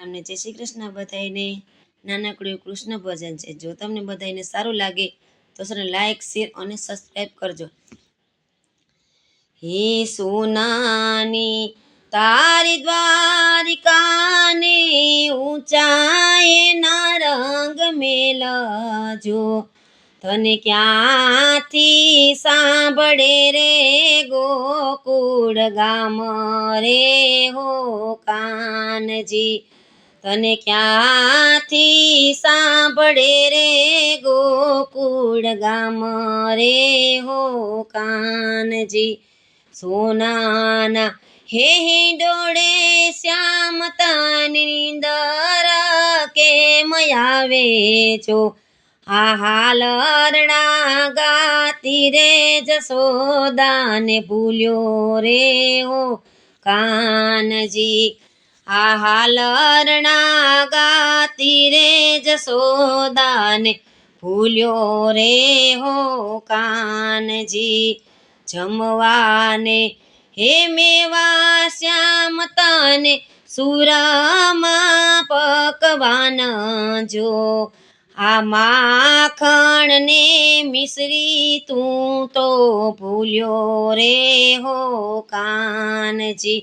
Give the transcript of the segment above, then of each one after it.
તમને જય શ્રી કૃષ્ણ બધાને નાનકડું કૃષ્ણ ભજન છે. જો તમને બધાને સારું લાગે તો સર લાઈક શેર અને સબસ્ક્રાઈબ કરજો. હે સોનાની, તારી દ્વારિકાને ઊંચાએ ના રંગ મેલજો. તને ક્યાંથી સાંભળે રે ગોકુળ ગામ રે હો કાનજી? તને ક્યાંથી સાંભળે રે ગોકુળ ગામ રે હો કાનજી? સોનાના હે ડોળે શ્યામ તાની નીંદર કેમ આવે છો? આ હાલરણા ગાતી રે જસોદાને ભૂલ્યો રે હો કાનજી. આ હાલરણા ગાતી રે જસોદાને ભૂલ્યો રે હો કાનજી, જમવાને હે મેવા શ્યામ તને સુરામાં પકવાન જો, આ માખણ ને મિશ્રી તું તો ભૂલ્યો રે હો કાનજી.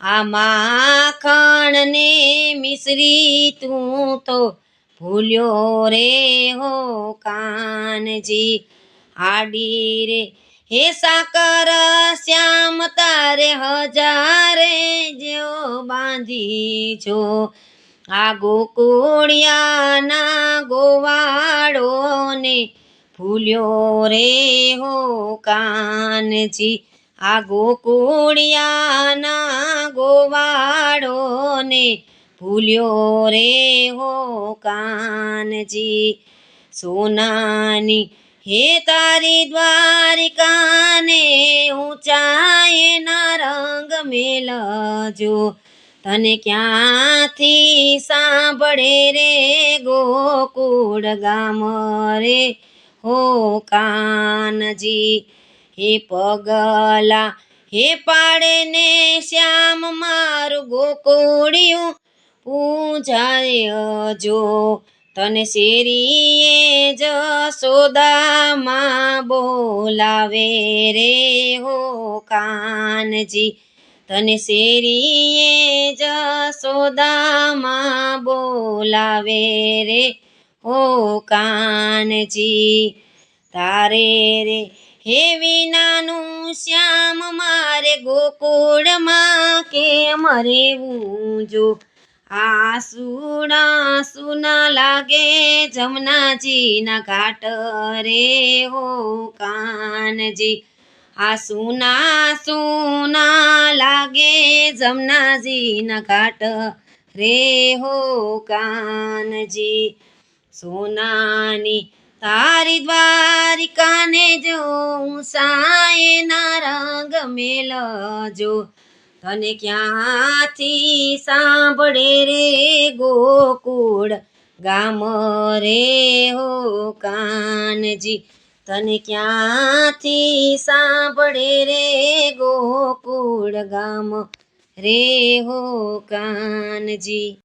આ માખણ ને મિશ્રી તું તો ભૂલ્યો રે હો કાનજી. આડી રે, હે સાકર શ્યામ, તારે હજારે જેઓ બાંધી છો આ ગોકુળિયાના ગોવાળોને ભૂલ્યો રે હો કાનજી. આ ગોકુળિયાના ગોવાળોને ભૂલ્યો રે હો કાનજી. સોનાની હે તારી દ્વારિકાને ઊંચાઈ ના રંગ મેલજો. તને ક્યાંથી સાંભળે રે ગોકુળ ગામ રે હો કાનજી? હે પગલા હે પાડે ને શ્યામ મારું ગોકુળિયું પૂજાય જો તને શેરીએ જસોદામાં બોલાવે રે હો કાનજી. તને શેરીએ જસોદામાં બોલાવે રે હો કાનજી. તારે રે હે વિનાનું શ્યામ, મારે ગોકુળમાં કેમ રેવું જો? આ સુણા સુના લાગે જમનાજીના ઘાટ રે હો કાનજી. આ સુના સુના લાગે જમનાજીના ઘાટ રે હો કાનજી. સોનાની તારી દ્વારિકાને જો સાયના રંગ મેલજો, તને ક્યાંથી સાંભળે રે ગોકુળ? ગામ રે હો કાનજી, તને ક્યાંથી સાંભળે રે ગોકુળ? ગામ રે હો કાનજી.